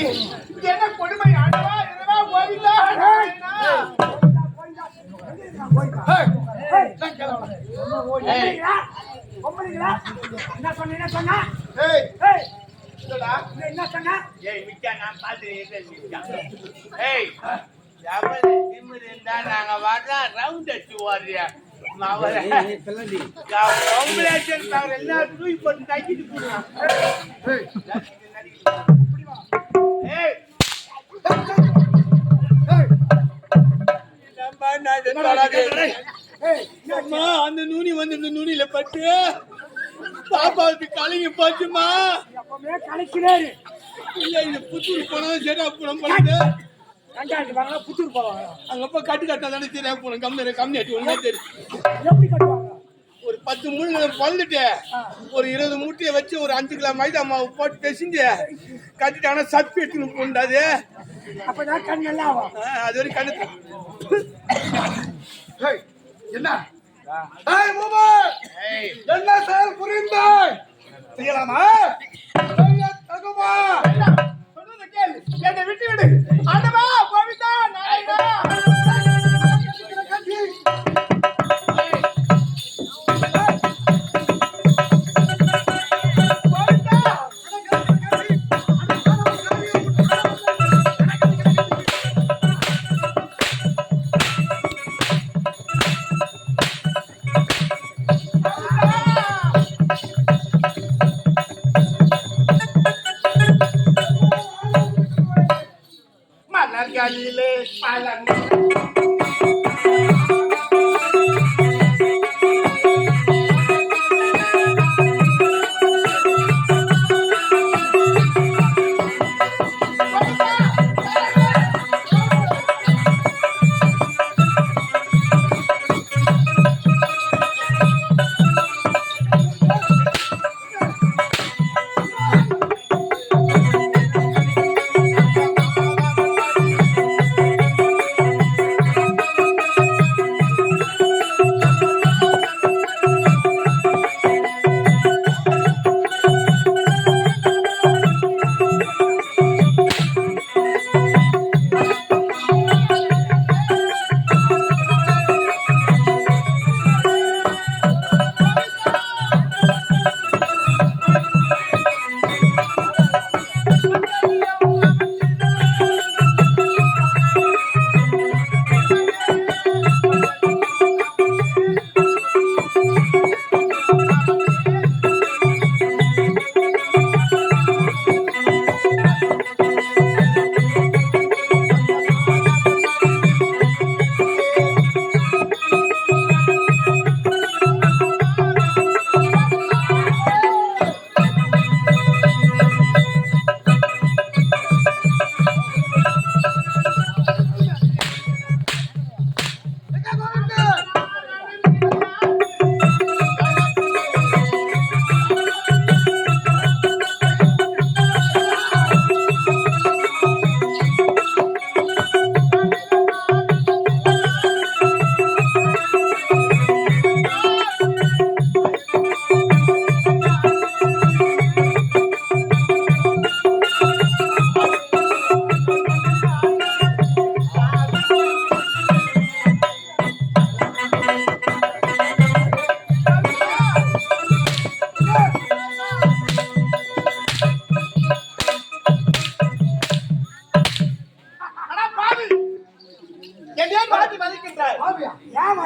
என்ன கொடுமை? இதுவா கோவிந்தா? என்ன? சொன்ன என்ன சொன்ன? என்ன சொன்ன? ஏய் மிச்சா நான் மிச்சா. ஏய்! எவ்வளவு திமிரு இருந்தா நாங்க வர்றோம் ரவுண்ட் அடிச்சு எல்லாம் தூக்கி போட்டு தக்கிட்டு போடுவான் தொடாதே. அம்மா அந்த நுனி வந்து இந்த நுனியில பட்டு. பாப்பாவுக்கு கலங்கி போச்சுமா கலைக்கிறாரு இல்ல இது புத்தூர் போனோம் சரி அப்புறம் புத்தூர் போவாங்க. அங்க போய் கட்டு கட்டா தானே போனோம் கம்மி கம்மி ஆச்சு ஒண்ணே தெரியும் எப்படி கட்டுவாங்க? ஒரு பத்து மூணு பல்லுட்டு ஒரு இருபது மூட்டையை வச்சு ஒரு அஞ்சு கிலோ மைதா மாவு போட்டு பிசைஞ்சு கட்டிட்டானா சப்பி எடுத்துன்னு போண்டாது அப்பதான் கண் நல்லா ஆகும். அது வரைக்கும் கண்ணு. என்ன? என்ன செயல் புரிந்தாய் செய்யலாமா? செய்ய தகுமா? சொல்றதை கேளு. என்னை விட்டு விடு. ஆண்டவா கோவிந்தா நாராயணா. மலர்களிலே பழங்கள்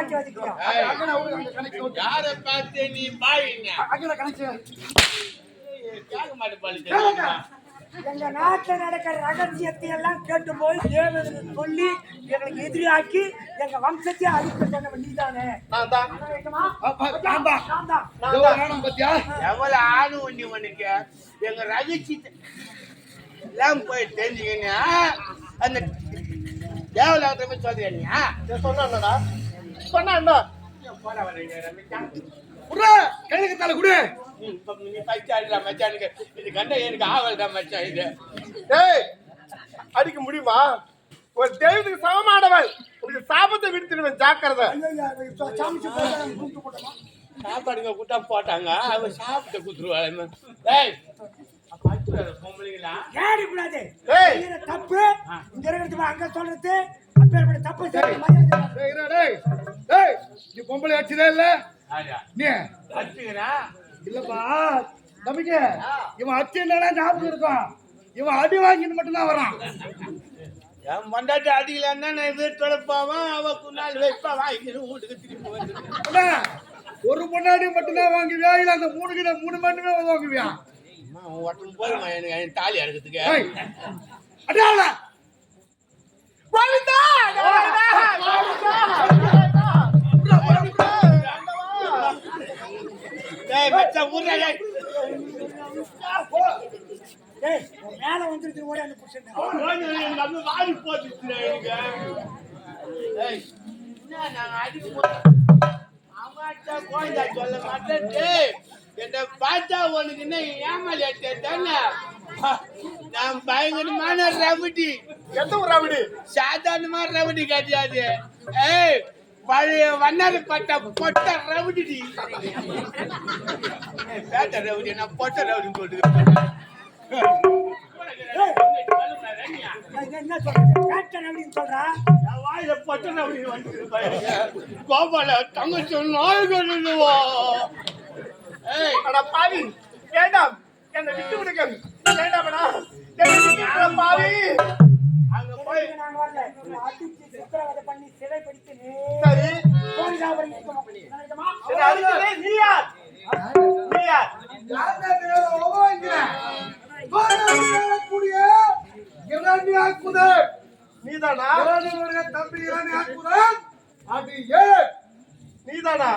மாட்டி வச்சுக்கிறோம். யாரை பார்த்து நீ பாயிங்க அங்கன கணக்கு. எங்க நாட்டுல நடக்கிற ரகசியத்தை எல்லாம் கேட்டு போய் தேவதற்கு சொல்லி எங்களுக்கு எதிரியாக்கி எங்க வம்சத்தை அழிக்க சொன்னவன் நீதானே. தான். எவ்வளவு ஆணு ஒண்ணு உனக்கு எங்க ரகசியத்தை எல்லாம் போய் தெரிஞ்சுக்கங்க அந்த தேவலாத்த போய் சொல்றியா நீ சொன்னா சொன்னா என்ன? குடு கையில தலை குடு. நீ இப்ப நீ பைச்சா இல்ல மச்சானுக்கு இது கண்ட எனக்கு ஆவல் தான் மச்சான் இது. டேய் அடிக்க முடியுமா? ஒரு தெய்வத்துக்கு சமமானவள். உனக்கு சாபத்தை விடுத்துடுவேன் ஜாக்கிரதை? சாப்பாடுங்க கூட்டா போட்டாங்க. அவன் சாப்பிட்டு குத்துருவாள். டேய் பொம்பளைங்களா? ஏடி கூடாது தப்பு. இங்க இருக்கிறது அங்க சொல்றது. அப்பேற்பட்ட தப்பு டேய், இரு, டேய். டேய், நீ பொம்பளை அடிச்சதே இல்ல? நீ? அடிச்சுக்கிறா இல்லப்பா தம்பிக்கு இவன் அச்சு என்னடா ஞாபகம் இருக்கும். இவன் அடி வாங்கிட்டு மட்டும்தான் வரான். என் மண்டாட்டி அடிக்கலன்னா நான் வீட்டோட போவேன் அவ குன்னாள் வைப்பா வாங்கிட்டு வீட்டுக்கு திரும்பி ஒரு பொண்ணாடி மட்டும்தான் வாங்குவியா? இல்ல அந்த மூணு கிலோ மூணு மட்டுமே வாங்குவியா? ஒட்டும் போதுமா எனக்கு என் தாலி அறுக்கிறதுக்கு. ஏய், மேல வந்துருச்சு ஓடி அந்த புருஷன் வாரி என்ன சொல்ல மாட்டேன். பார்த்தா உனக்கு என்ன தானே? நான் பயங்கரமான ரவுடி எந்த ஒரு ராவிடி சாதாரணமா ரவுடி கிடையாது. ஏய் பழைய வண்ணார பட்ட பொட்ட ரவுடி பேட்ட ரவுடி நான் பொட்ட ரவுடி போட்டுக்கிறேன் என்ன சொல்றா? வாயில பொட்ட ரவுடி வந்து கோபால தங்கச்சி நாயகன் இல்லவா ஏய். அட பாவி வேண்டாம். என்னை விட்டு விடுங்க வேண்டாமடா அங்க போய் வரல அடிச்சு சித்திரவதை பண்ணி சரி நீ யார் நீ யார் நீதானா தம்பி அது ஏ நீதானா?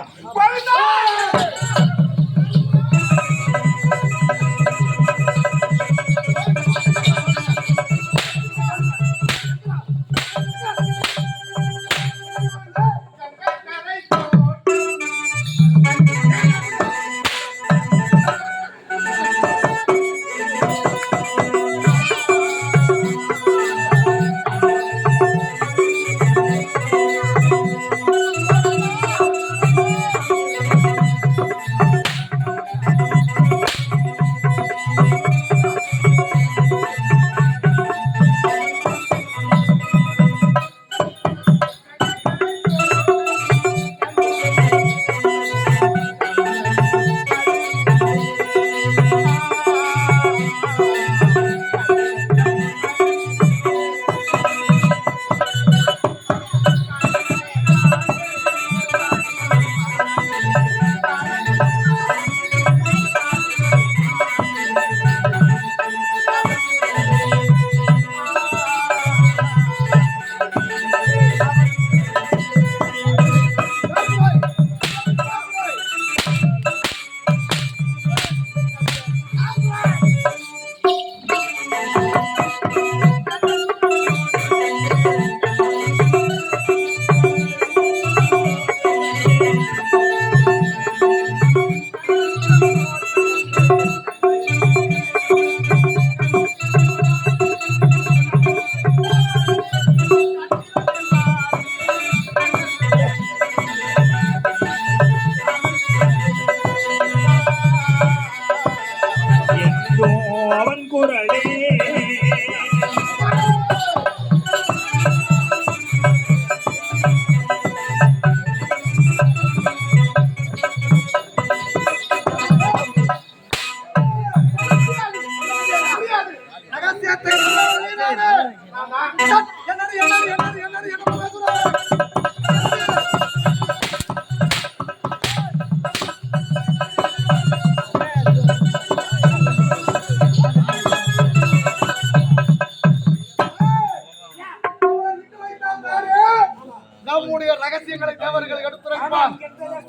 நம்முடைய ரகசியங்களை தேவர்கள் எடுத்துரைப்பான்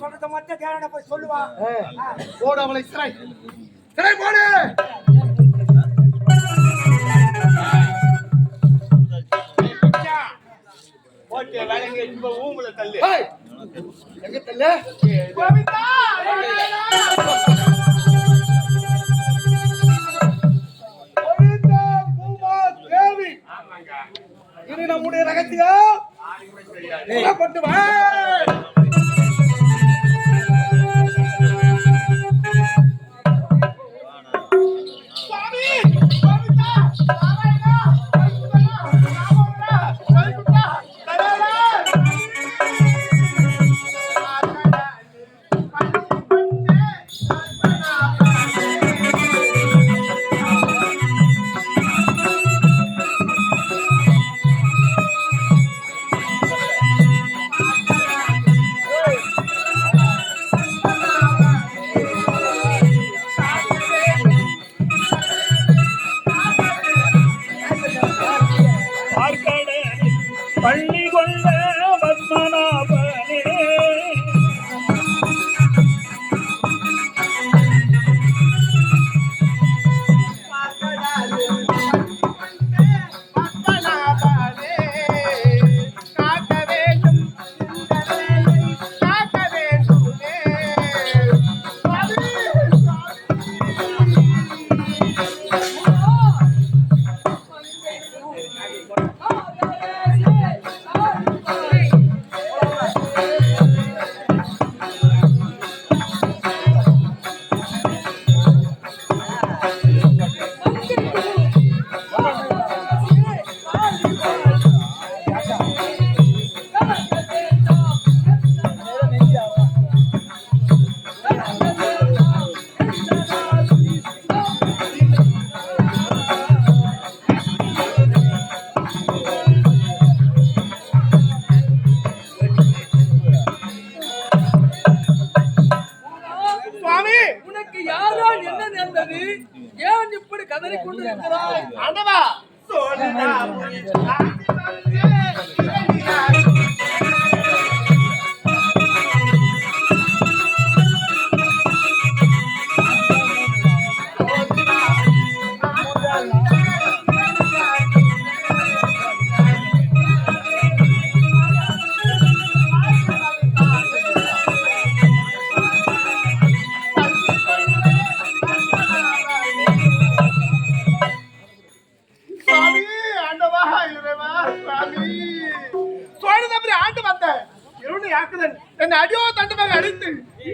சொல்றத மட்டும் தேவனை போய் சொல்லுவா. போடு அவளை சிறை. சிறை போடு. போட்டு விலங்கு இப்ப ஊம்புல தள்ளு. ஏய், எங்க தள்ளு? கோவிந்தா, பூமா, தேவி. ஆமாங்க. இது நம்முடைய ரகசியம்? கொண்டு வா.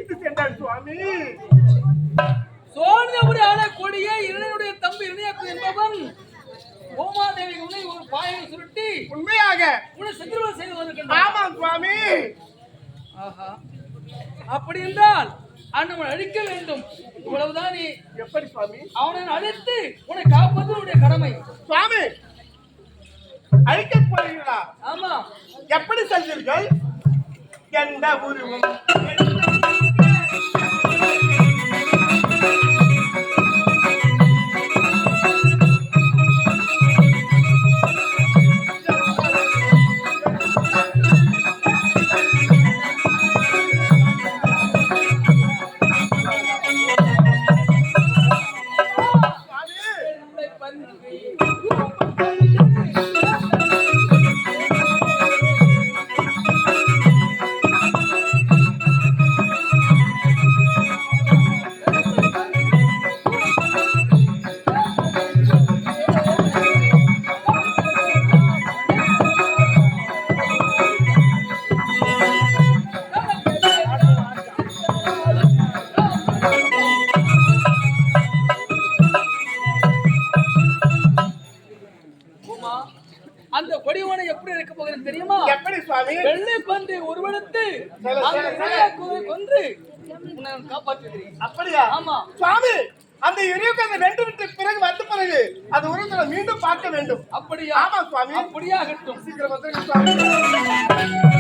சென்றான் சுவாமி. சோழபுரி ஆளக்கூடிய இளைஞனுடைய தம்பி இணையப்பு என்பவன் கோமாதேவி உன்னை ஒரு பாயை சுருட்டி உண்மையாக. உன்னை சித்திரவதை செய்து வந்திருக்கின்றான். ஆமாம் சுவாமி. ஆஹா. அப்படி என்றால் அண்ணன் அழிக்க வேண்டும். இவ்வளவுதான் நீ எப்படி சுவாமி? அவனை அழைத்து உன்னை காப்பது உன்னுடைய கடமை. சுவாமி அழிக்க போறீங்களா ஆமா. எப்படி செஞ்சீர்கள் எந்த உருவம் Thank you. எப்படி இருக்க போகிறது தெரியுமா? எப்படி சுவாமி? வெள்ளை பன்றி உருவெடுத்து அந்த கொன்று காப்பாற்றுகிறேன். அப்படியா? ஆமா. சுவாமி அந்த இறைவுக்கு வென்று விட்டு பிறகு வந்த பிறகு அது உருவங்களை மீண்டும் பார்க்க வேண்டும். அப்படியா? ஆமா சுவாமி. அப்படியாகட்டும். சீக்கிரம் சுவாமி.